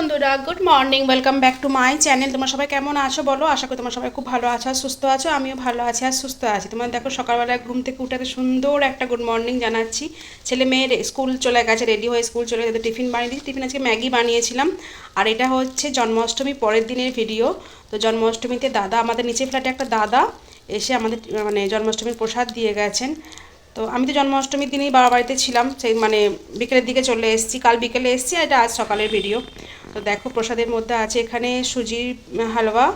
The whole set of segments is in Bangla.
বন্ধুরা good morning welcome back to my channel তোমরা সবাই কেমন আছো বলো? আশা করি তোমরা সবাই খুব ভালো আছো আর সুস্থ আছো। আমিও ভালো আছি আর সুস্থ আছি। তোমার দেখো সকালবেলা ঘুম থেকে উঠাতে সুন্দর একটা গুড মর্নিং জানাচ্ছি। ছেলে মেয়ের স্কুল চলে গেছে রেডি হয়ে স্কুল চলে গেছে। টিফিন বানিয়ে দিয়েছি। টিফিন আজকে ম্যাগি বানিয়েছিলাম। আর এটা হচ্ছে জন্মাষ্টমী পরের দিনের ভিডিও তো জন্মাষ্টমীতে দাদা, আমাদের নিচে ফ্ল্যাটে একটা দাদা এসে আমাদের মানে জন্মাষ্টমীর প্রসাদ দিয়ে গেছেন। তো আমি তো জন্মাষ্টমীর দিনই বাবা বাড়িতে ছিলাম। সেই মানে বিকেলের দিকে চলে এসেছি। কাল বিকেলে এসেছি আর এটা আজ সকালের ভিডিও তো দেখো প্রসাদের মধ্যে আছে এখানে সুজির হালুয়া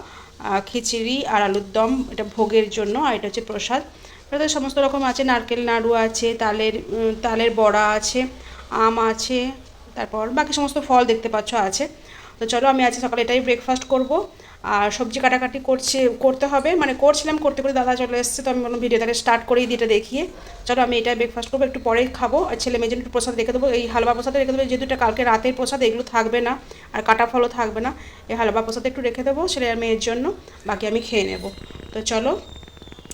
খিচিড়ি আর আলুর দম। এটা ভোগের জন্য আর এটা হচ্ছে প্রসাদ। প্রসাদ সমস্ত রকম আছে, নারকেল, নাড়ু আছে, তালের তালের বড়া আছে, আম আছে, তারপর বাকি সমস্ত ফল দেখতে পাচ্ছ আছে। তো চলো আমি আজকে সকালে এটাই ব্রেকফাস্ট করব। আর সবজি কাটাকাটি করছে, করতে হবে। মানে করছিলাম, করতে করে দাদা চলে এসেছে, তো আমি বললাম ভিডিওটাকে স্টার্ট করেই দিতে দেখিয়ে। চলো আমি এটা ব্রেকফাস্ট করব, একটু পরেই খাব। আর ছেলে জন্য একটু প্রসাদ রেখে দেবো। এই হালুয়া প্রসাদ রেখে দেবো এটা কালকে রাতের প্রসাদ, এগুলো থাকবে না। আর কাটা ফলও থাকবে না। এই হালুয়া প্রসাদ একটু রেখে দেবো ছেলে আর মেয়ের জন্য। বাকি আমি খেয়ে নেব। তো চলো,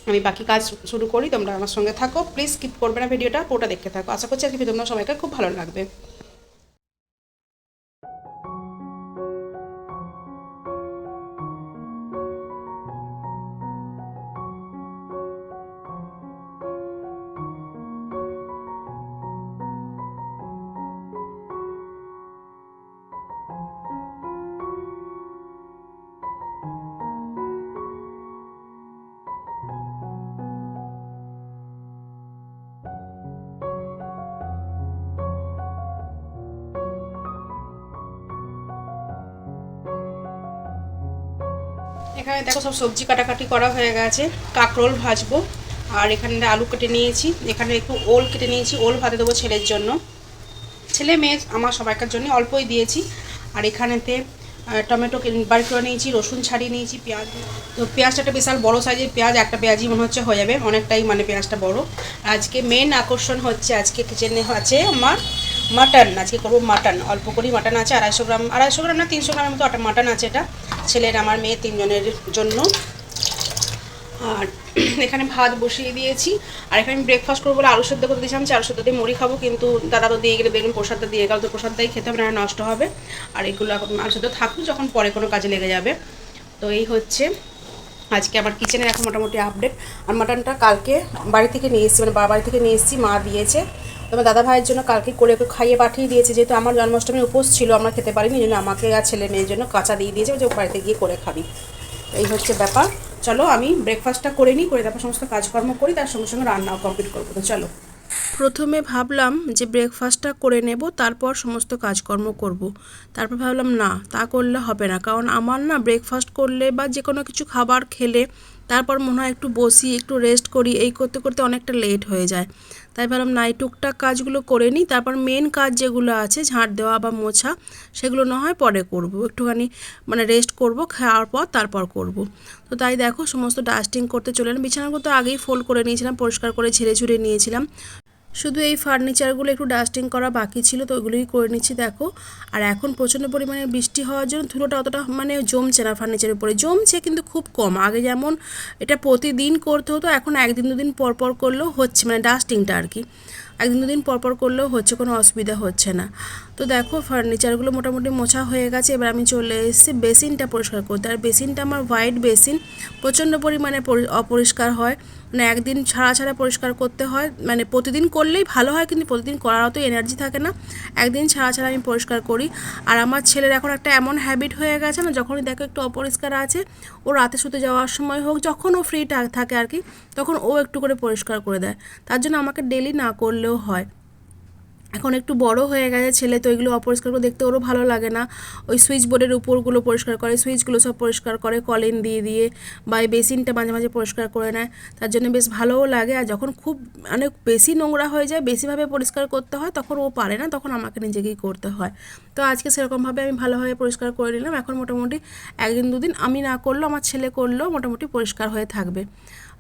আমি বাকি কাজ শুরু করি। তোমরা আমার সঙ্গে থাকো। প্লিজ স্কিপ করবে না ভিডিওটা, পুরোটা দেখতে থাকো। আশা করছি আজকে তোমরা সবাইকে খুব ভালো লাগবে। এখানে দেখো সব সবজি কাটাকাটি করা হয়ে গেছে। কাঁকরোল ভাজবো, আর এখানে আলু কেটে নিয়েছি। এখানে একটু ওল কেটে নিয়েছি, ওল ভাতে দেবো ছেলের জন্য। ছেলে, মেয়ে, আমার সবাইকার জন্য অল্পই দিয়েছি। আর এখানেতে টমেটো বাড়ি করে নিয়েছি, রসুন ছাড়িয়ে নিয়েছি, পেঁয়াজ। তো পেঁয়াজটা একটা বিশাল বড় সাইজের পেঁয়াজ, একটা পেঁয়াজই মনে হচ্ছে হয়ে যাবে। অনেকটাই মানে পেঁয়াজটা বড়। আজকে মেন আকর্ষণ হচ্ছে, আজকে কিচেনে আছে আমার মাটন আজকে করব মাটন অল্প করেই মাটন আছে, আড়াইশো গ্রাম আড়াইশো গ্রাম না তিনশো গ্রামের মতো মাটন আছে এটা। ছেলের, আমার মেয়ে তিনজনের জন্য। আর এখানে ভাত বসিয়ে দিয়েছি। আর এখানে ব্রেকফাস্ট করব বলে আলু সেদ্ধ করে দিয়েছিলাম। চার সেদ্ধ দিয়ে মুড়ি খাব, কিন্তু দাদা তো দিয়ে গেলে বেগুন প্রসাদটা দিয়ে গেল তো প্রসাদটাই খেতে হবে না নষ্ট হবে। আর এগুলো আলু সেদ্ধ থাকুক, যখন পরে কোনো কাজে লেগে যাবে। তো এই হচ্ছে আজকে আমার কিচেনের এখন মোটামুটি আপডেট আর মাটনটা কালকে বাড়ি থেকে নিয়ে এসেছি মানে বাবা বাড়ি থেকে নিয়ে এসেছি, মা দিয়েছে। তো আমার দাদা ভাইয়ের জন্য কালকে করে ওকে খাইয়ে পাঠিয়ে দিয়েছে, যেহেতু আমার জন্মাষ্টমী উপোস ছিল, আমরা খেতে পারিনি জন্য আমাকে আর ছেলে মেয়ের জন্য কাঁচা দিয়ে দিয়েছে, যে বাড়িতে গিয়ে করে খাবি। এই হচ্ছে ব্যাপার। চলো আমি ব্রেকফাস্টটা করে নিই, করে তারপর সমস্ত কাজকর্ম করি, তার সঙ্গে সঙ্গে রান্নাও কমপ্লিট করব। তো চলো। প্রথমে ভাবলাম যে ব্রেকফাস্টটা করে নেব, তারপর সমস্ত কাজকর্ম করব। তারপর ভাবলাম, না, তা করলে হবে না। কারণ আমার না ব্রেকফাস্ট করলে বা যে কোনো কিছু খাবার খেলে তারপর মনে হয় একটু বসি, একটু রেস্ট করি, এই করতে করতে অনেকটা লেট হয়ে যায়। তাই ভাবলাম, না, এই টুকটাক কাজগুলো করে নিই। তারপর মেন কাজ যেগুলো আছে ঝাঁট দেওয়া বা মোছা, সেগুলো না হয় পরে করব। একটুখানি মানে রেস্ট করব, খাওয়ার পর তারপর করব। তো তাই দেখো, সমস্ত ডাস্টিং করতে চলে এলাম। বিছানাগুলো তো আগেই ফোল্ড করে নিয়েছিলাম, পরিষ্কার করে ঝেড়ে ঝুড়ে নিয়েছিলাম। শুধু এই ফার্নিচারগুলো একটু ডাস্টিং করা বাকি ছিল, তো ওইগুলোই করে নিচ্ছি, দেখো। আর এখন প্রচণ্ড পরিমাণে বৃষ্টি হওয়ার জন্য ধুলোটা অতটা মানে জমছে না ফার্নিচারের উপরে। জমছে কিন্তু খুব কম। আগে যেমন এটা প্রতিদিন করতে হতো, এখন একদিন দুদিন পর পর করলেও হচ্ছে মানে ডাস্টিংটা আর কি। একদিন দুদিন পর পর করলেও হচ্ছে, কোনো অসুবিধা হচ্ছে না। তো দেখো ফার্নিচারগুলো মোটামুটি মোছা হয়ে গেছে, এবার আমি চলে এসেছি বেসিনটা পরিষ্কার করতে। আর বেসিনটা আমার হোয়াইট বেসিন, প্রচণ্ড পরিমাণে পরি- অপরিষ্কার হয়। মানে একদিন ছাড়া ছাড়া পরিষ্কার করতে হয়। মানে প্রতিদিন করলেই ভালো হয়, কিন্তু প্রতিদিন করার অত এনার্জি থাকে না। একদিন ছাড়া ছাড়া আমি পরিষ্কার করি। আর আমার ছেলের এখন একটা এমন হ্যাবিট হয়ে গেছে না, যখনই দেখো একটু অপরিষ্কার আছে, ও রাতে শুতে যাওয়ার সময় হোক, যখন ও ফ্রি থাকে আর কি, তখন ও একটু করে পরিষ্কার করে দেয়। তার জন্য আমাকে ডেলি না করলেও হয়। এখন একটু বড় হয়ে গেছে ছেলে, তো এগুলো অপরিষ্কার করে দেখতে ওরও ভালো লাগে না। ওই সুইচ বোর্ডের উপরগুলো পরিষ্কার করে সুইচগুলো সব পরিষ্কার করে, কলিন দিয়ে দিয়ে বা এই বেসিনটা মাঝে মাঝে পরিষ্কার করে নেয়। তার জন্য বেশ ভালোও লাগে আর যখন খুব অনেক বেশি নোংরা হয়ে যায়, বেশিভাবে পরিষ্কার করতে হয়, তখন ও পারে না, তখন আমাকে নিজেকেই করতে হয়। তো আজকে সেরকমভাবে আমি ভালোভাবে পরিষ্কার করে নিলাম। এখন মোটামুটি একদিন দুদিন আমি না করলেও, আমার ছেলে করলেও মোটামুটি পরিষ্কার হয়ে থাকবে।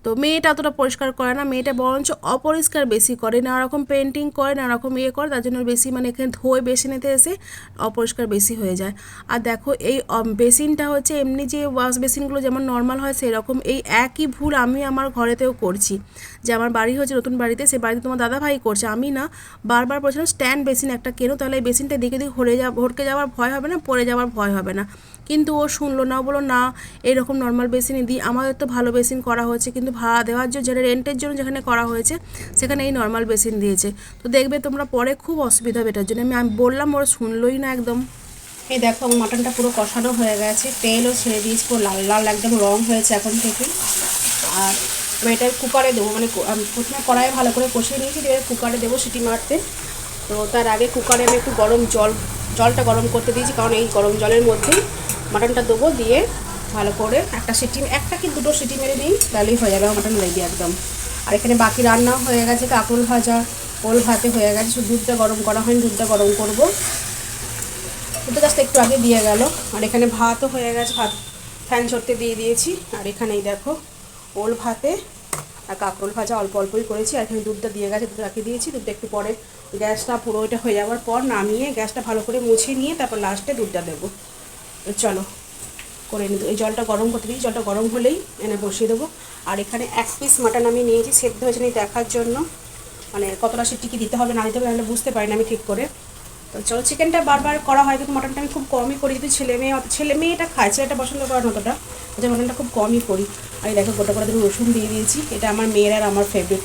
তো মেয়েটা অতটা পরিষ্কার করে না, মেয়েটা বরঞ্চ অপরিষ্কার বেশি করে নানা রকম পেন্টিং করে নানা রকম ইয়ে করে, তার জন্য বেশি মানে এখানে ধোয় বেশি নিতে এসে অপরিষ্কার বেশি হয়ে যায়। আর দেখো এই বেসিনটা হচ্ছে এমনি যে ওয়াশ বেসিনগুলো যেমন নর্মাল হয়, সেরকম এই একই ভুল আমি আমার ঘরেতেও করছি। যে আমার বাড়ি হয়েছে নতুন বাড়িতে, সে বাড়িতে তোমার দাদা ভাই করছে। আমি না বারবার বলছিলাম স্ট্যান্ড বেসিন একটা কেনো, তাহলে এই বেসিনটা দিকে দিকে হরে যা ভরকে যাওয়ার ভয় হবে না, পড়ে যাওয়ার ভয় হবে না। কিন্তু ও শুনলো না বলো না, এরকম নর্মাল বেসিনই দিই, আমাদের তো ভালো বেসিন করা হয়েছে, কিন্তু ভাড়া দেওয়ার জন্য যেটা রেন্টের জন্য যেখানে করা হয়েছে, সেখানে এই নর্মাল বেসিন দিয়েছে। তো দেখবে তোমরা পরে খুব অসুবিধা হবে এটার জন্য। আমি আমি বললাম, ওরা শুনলোই না একদম। এই দেখো মাটনটা পুরো কষানো হয়ে গেছে, তেলও ছেড়ে দিয়েছি, পুরো লাল লাল, একদম রং হয়েছে এখন থেকে। আর এবার এটা কুকারে দেবো মানে প্রথমে কড়াইয়ে ভালো করে কষিয়ে নিয়েছি, দিয়ে কুকারে দেবো সিটি মারতে। তো তার আগে কুকারে আমি একটু গরম জল, জলটা গরম করতে দিয়েছি, কারণ এই গরম জলের মধ্যেই মাটনটা দেবো, দিয়ে ভালো করে একটা সিটি, একটা কি দুটো সিটি মেরে দিই, তাহলেই হয়ে যাবে মাটন রেডি একদম। আর এখানে বাকি রান্নাও হয়ে গেছে কাঁকরোল ভাজা, ওল ভাতে হয়ে গেছে, শুধু দুধটা গরম করা হয়নি, দুধটা গরম করব। দুটো জাস্ট একটু আগে দিয়ে গেল। আর এখানে ভাতও হয়ে গেছে, ভাত ফ্যান ছড়তে দিয়ে দিয়েছি। আর এখানেই দেখো ওল ভাতে আর কাঁকরোল ভাজা অল্প অল্পই করেছি। আর এখানে দুধটা দিয়ে গেছে দুধ রাখিয়ে দিয়েছি। দুধটা একটু পরে গ্যাসটা পুরো ওইটা হয়ে যাওয়ার পর নামিয়ে গ্যাসটা ভালো করে মুছে নিয়ে তারপর লাস্টে দুধটা দেবো। চলো, করে নিই এই জলটা গরম করতে দিই। জলটা গরম হলেই এনে বসিয়ে দেবো। আর এখানে এক পিস মাটন আমি নিয়েছি, সেদ্ধ হয়েছে নি দেখার জন্য। মানে কতটা সে টিকি দিতে হবে না দিতে হবে বুঝতে পারি না আমি ঠিক করে। তো চলো চিকেনটা বারবার করা হয়, কিন্তু মটনটা আমি খুব কমই করি। যদি ছেলে মেয়ে, ছেলে মেয়েটা খায়, ছেলেটা পছন্দ করে না যে মটনটা খুব কমই করি। আমি দেখো গোটা গোটা ধরে রসুন দিয়ে দিয়েছি, এটা আমার মেয়ের আর আমার ফেভারিট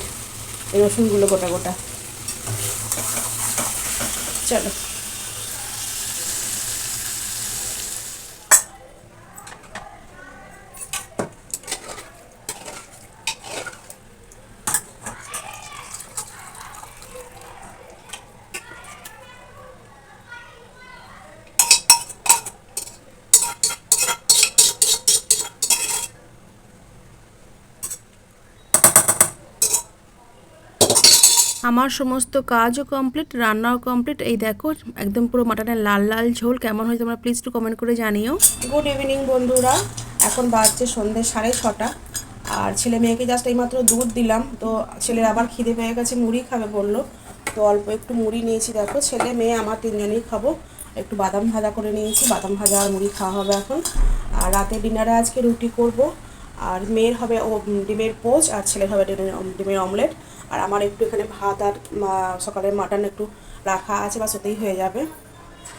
এই রসুনগুলো গোটা গোটা। চলো। আমার সমস্ত কাজও কমপ্লিট রান্নাও কমপ্লিট এই দেখো, একদম পুরো মাটনের লাল লাল ঝোল। কেমন হয়েছে তোমরা প্লিজ একটু কমেন্ট করে জানিও। গুড ইভিনিং বন্ধুরা, এখন বাজছে সন্ধ্যে সাড়ে ছটা। আর ছেলে মেয়েকে জাস্ট এইমাত্র দুধ দিলাম, তো ছেলের আবার খিদে পেয়ে গেছে, মুড়ি খাবে বলল। তো অল্প একটু মুড়ি নিয়েছি, দেখো ছেলে মেয়ে, আমার তিনজনেই খাব। একটু বাদাম ভাজা করে নিয়েছি, বাদাম ভাজা আর মুড়ি খাওয়া হবে এখন। আর রাতে ডিনারে আজকে রুটি করব। আর মেয়ের হবে ডিমের পোচ, আর ছেলের হবে ডিমের অমলেট। আর আমার একটু এখানে ভাত আর সকালের মাটন একটু রাখা আছে বা সেটাই হয়ে যাবে।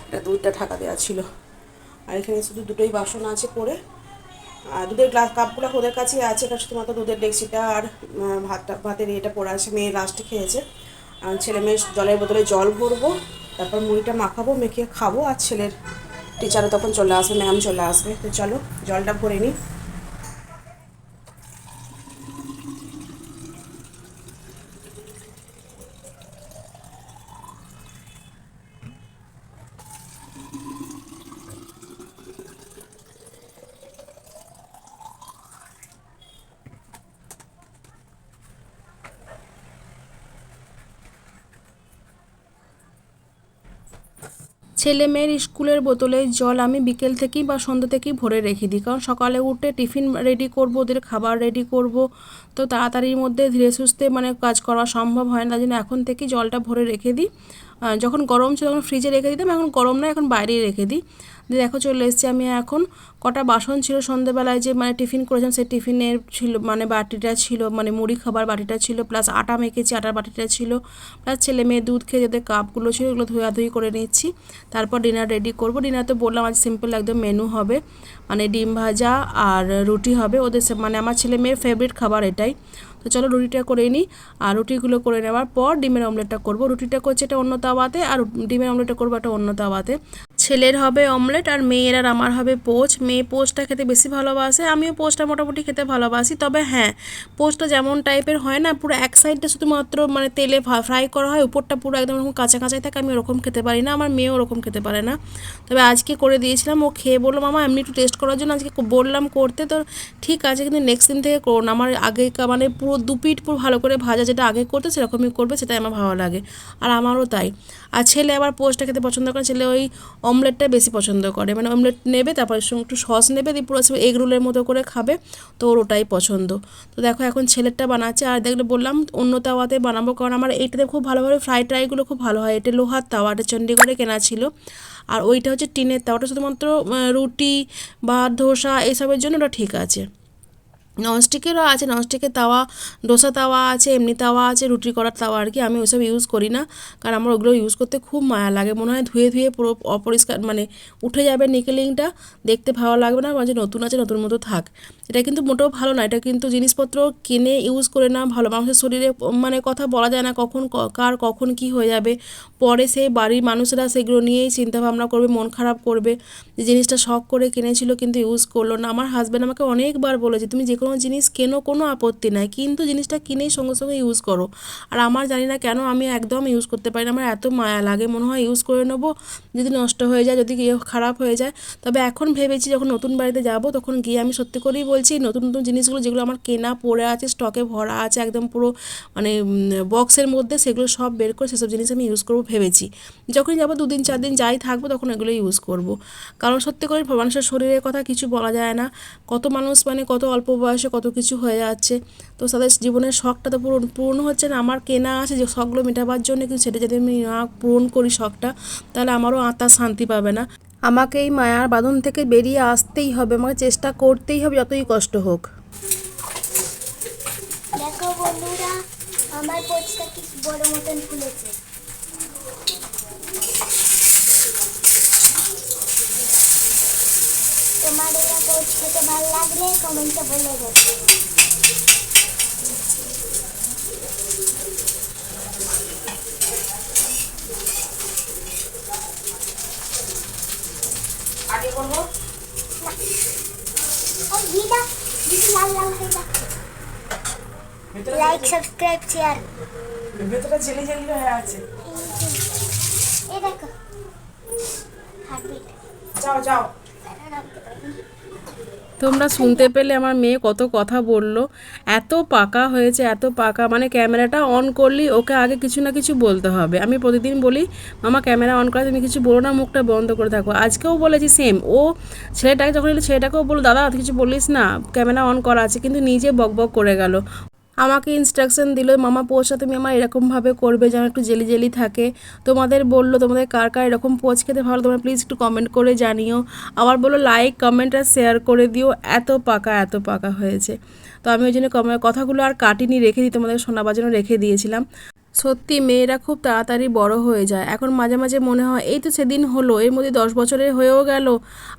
এটা দুধটা ঢাকা দেওয়া ছিল। আর এখানে শুধু দুটোই বাসন আছে পড়ে আর দুধের গ্লাস কাপগুলো ওদের কাছেই আছে এটা শুধুমাত্র দুধের ডেকচিটা আর ভাতটা, ভাতের এটা পড়ে আছে, মেয়ে লাস্টে খেয়েছে। আর ছেলে মেয়ে জলের বোতলে জল ভরবো, তারপর মুড়িটা মাখাবো, মেখে খাব, আর ছেলের টিচারও তখন চলে আসবে ম্যাম চলে আসবে। তো চলো, জলটা ভরে নিই। ছেলে মেয়ের স্কুলের বোতলে জল আমি বিকেল থেকেই বা সন্ধ্যা থেকেই ভরে রেখে দিই। কারণ সকালে উঠে টিফিন রেডি করব, ওদের খাবার রেডি করব। তো তাড়াতাড়ির মধ্যে ধীরে সুস্থে মানে কাজ করা সম্ভব হয় না। জন্য এখন থেকেই জলটা ভরে রেখে দিই। যখন গরম ছিল তখন ফ্রিজে রেখে দিতাম, এখন গরম নয়, এখন বাইরেই রেখে দিই। দিয়ে দেখো চলে এসেছি আমি এখন। কটা বাসন ছিল সন্ধ্যেবেলায় যে মানে টিফিন করেছিলাম, সেই টিফিনের ছিল মানে বাটিটা ছিল মানে মুড়ি খাবার বাটিটা ছিল প্লাস আটা মেখেছি, আটার বাটিটা ছিল প্লাস ছেলে মেয়ে দুধ খেয়ে যাদের কাপগুলো ছিল ওগুলো ধোয়াধুয়ি করে নিচ্ছি। তারপর ডিনার রেডি করব। ডিনার তো বললাম আজ সিম্পল একদম মেনু হবে মানে ডিম ভাজা আর রুটি হবে। ওদের মানে আমার ছেলে মেয়ের ফেভারিট খাবার এটাই। তো চলো রুটিটা করে নিই। আর রুটিগুলো করে নেওয়ার পর ডিমের অমলেটটা করব। রুটিটা করছে এটা অন্য তাওয়াতে, আর ডিমের অমলেটটা করব একটা অন্য তাওয়াতে। ছেলের হবে অমলেট আর মেয়ের আর আমার হবে পোচ। মেয়ে পোচটা খেতে বেশি ভালোবাসে, আমিও পোচটা মোটামুটি খেতে ভালোবাসি। তবে হ্যাঁ পোচটা যেমন টাইপের হয় না, পুরো এক সাইডটা শুধুমাত্র মানে তেলে ফ্রাই করা হয়, উপরটা পুরো একদম ওরকম কাঁচা কাঁচাই থাকে, আমি ওরকম খেতে পারি না, আমার মেয়েও ওরকম খেতে পারে না। তবে আজকে করে দিয়েছিলাম, ও খেয়ে বলল, মামা, এমনি একটু টেস্ট করার জন্য আজকে বললাম করতে, তো ঠিক আছে, কিন্তু নেক্সট দিন থেকে করো না আমার আগে মানে পুরো দু পিঠ পুরো ভালো করে ভাজা যেটা আগে করতে, সেরকমই করবে, সেটাই আমার ভালো লাগে। আর আমারও তাই। আর ছেলে আবার পোস্টটা খেতে পছন্দ করে ছেলে ওই অমলেটটা বেশি পছন্দ করে। মানে অমলেট নেবে, তারপর একটু সস নেবে, দিয়ে পুরো এগ রোলের মতো করে খাবে, তো ওর ওটাই পছন্দ। তো দেখো এখন ছেলেরটা বানাচ্ছে, আর দেখলে বললাম অন্য তাওয়াতে বানাবো, কারণ আমার এইটাতে খুব ভালোভাবে ফ্রাইড ট্রাইগুলো খুব ভালো হয়। এটা লোহার তাওয়া, এটা চণ্ডীগড়ে কেনা ছিল। আর ওইটা হচ্ছে টিনের তাওয়াটা শুধুমাত্র রুটি বা ধোসা এসবের জন্য ওটা ঠিক আছে। ননস্টিকেরও আছে, ননস্টিকের তাওয়া, ডোসা তাওয়া আছে, এমনি তাওয়া আছে, রুটি করার তাওয়া আর কি, আমি ওইসব ইউজ করি না। কারণ আমার ওগুলো ইউজ করতে খুব মায়া লাগে, মনে হয় ধুয়ে ধুয়ে পুরো অপরিষ্কার মানে উঠে যাবে নিকেলিংটা দেখতে ভালো লাগবে না মাঝে নতুন আছে নতুন মতো থাক। এটা কিন্তু মোটেও ভালো না। এটা কিন্তু জিনিসপত্র কিনে ইউজ করে না, ভালো। মানুষের শরীরে মানে কথা বলা যায় না কখন কার কখন কি হয়ে যাবে। পরে সেই বাড়ির মানুষরা সেগুলো নিয়েই চিন্তা ভাবনা করবে, মন খারাপ করবে। যে জিনিসটা শখ করে কিনেছিল কিন্তু ইউজ করল না। আমার হাজব্যান্ড আমাকে অনেকবার বলেছে, তুমি যে কোনো জিনিস কেনো কোনো আপত্তি নাই, কিন্তু জিনিসটা কিনেই সঙ্গে সঙ্গে ইউজ করো। আর আমার জানি না কেন আমি একদম ইউজ করতে পারি না। আমার এত মায়া লাগে, মনে হয় ইউজ করে নেব। যদি নষ্ট হয়ে যায়, যদি খারাপ হয়ে যায়, তবে এখন ভেবেছি যখন নতুন বাড়িতে যাব, তখন গিয়ে আমি সত্যি করেই বলছি, নতুন নতুন জিনিসগুলো যেগুলো আমার কেনা পড়ে আছে স্টকে ভরা আছে, একদম পুরো মানে বক্সের মধ্যে সেগুলো সব বের করে সেসব জিনিস আমি ইউজ করব ভেবেছি। যখনই যাব দুদিন চার দিন যাই থাকব, তখন এগুলো ইউজ করব। কারণ সত্যি করে মানুষের শরীরের কথা কিছু বলা যায় না। কত মানুষ মানে কত অল্প বয়সে কত কিছু হয়ে যাচ্ছে। তো তাদের জীবনের শখটা তো পূরণ, পূর্ণ হচ্ছে না। আমার কেনা আছে যে শখগুলো মেটাবার জন্য কিন্তু সেটা যদি আমি না পূরণ করি শখটা, তাহলে আমারও আত্মার শান্তি পাবে না। আমাকে এই মায়ার বাঁধন থেকে বেরিয়ে আসতেই হবে, আমাকে চেষ্টা করতেই হবে যতই কষ্ট হোক। তোমার এটা পোচ খেতে ভালো লাগলে কমেন্টে বলে দেবো আগে করব আর ঘিটা ঘিটা লাল লাল হয়ে যাক লাইক সাবস্ক্রাইব শেয়ার ভেতরে জেলি জেলি হয়ে আছে। এই দেখো। হার্টবিট যাও যাও। তোমরা শুনতে পেলে আমার মেয়ে কত কথা বলল। এত পাকা হয়েছে এত পাকা। মানে ক্যামেরাটা অন করলেই ওকে আগে কিছু না কিছু বলতে হবে। আমি প্রতিদিন বলি মামা ক্যামেরা অন করা তুমি কিছু বলো না মুখটা বন্ধ করে থাকো। আজকেও বলেছি সেম ও ছেলেটাকে যখন এলো ছেলেটাকেও বলল দাদা কিছু বলিস না ক্যামেরা অন করা আছে। কিন্তু নিজে বক বক করে গেল। আমাকে ইনস্ট্রাকশন দিল, মামা পোচটা তুমি আমার এরকমভাবে করবে যেন একটু জেলি জেলি থাকে। তোমাদের বলল, তোমাদের কার কার এরকম পোচ খেতে ভালো তোমরা প্লিজ একটু কমেন্ট করে জানিও। আবার বলল লাইক কমেন্ট আর শেয়ার করে দিও। এত পাকা এত পাকা হয়েছে। তো আমি ওই জন্য কথাগুলো আর কাটিনি, রেখে দিই তোমাদের শোনাবার জন্য রেখে দিয়েছিলাম। সত্যি মেয়েরা খুব তাড়াতাড়ি বড় হয়ে যায়। এখন মাঝে মাঝে মনে হয়, এই তো সেদিন হলো, এর মধ্যে দশ বছরের হয়েও গেল।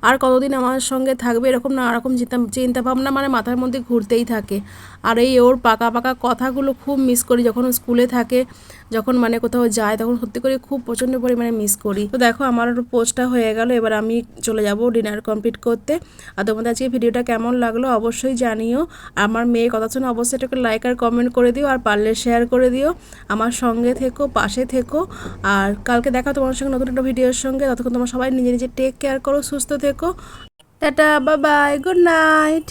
আর কতদিন আমার সঙ্গে থাকবে? এরকম নানা রকম চিন্তা চিন্তা ভাবনা মানে মাথার মধ্যে ঘুরতেই থাকে। আর এই ওর পাকা পাকা কথাগুলো খুব মিস করি যখন স্কুলে থাকে, যখন মানে কোথাও যায়, তখন সত্যি করে খুব প্রচণ্ড পরিমাণে মিস করি। তো দেখো, আমার পোস্টটা হয়ে গেল, এবার আমি চলে যাব ডিনার কমপ্লিট করতে। আর তোমাদের আজকে ভিডিওটা কেমন লাগল অবশ্যই জানিও। আমার মেয়ে কথা শুনে অবশ্যই এটাকে লাইক আর কমেন্ট করে দিও, আর পারলে শেয়ার করে দিও। আমার সঙ্গে থেকো, পাশে থেকো। আর কালকে দেখা তোমার সঙ্গে নতুন একটা ভিডিওর সঙ্গে। ততক্ষণ তোমার সবাই নিজে নিজে টেক কেয়ার করো, সুস্থ থেকো। টাটা বাবাই বাই গুড নাইট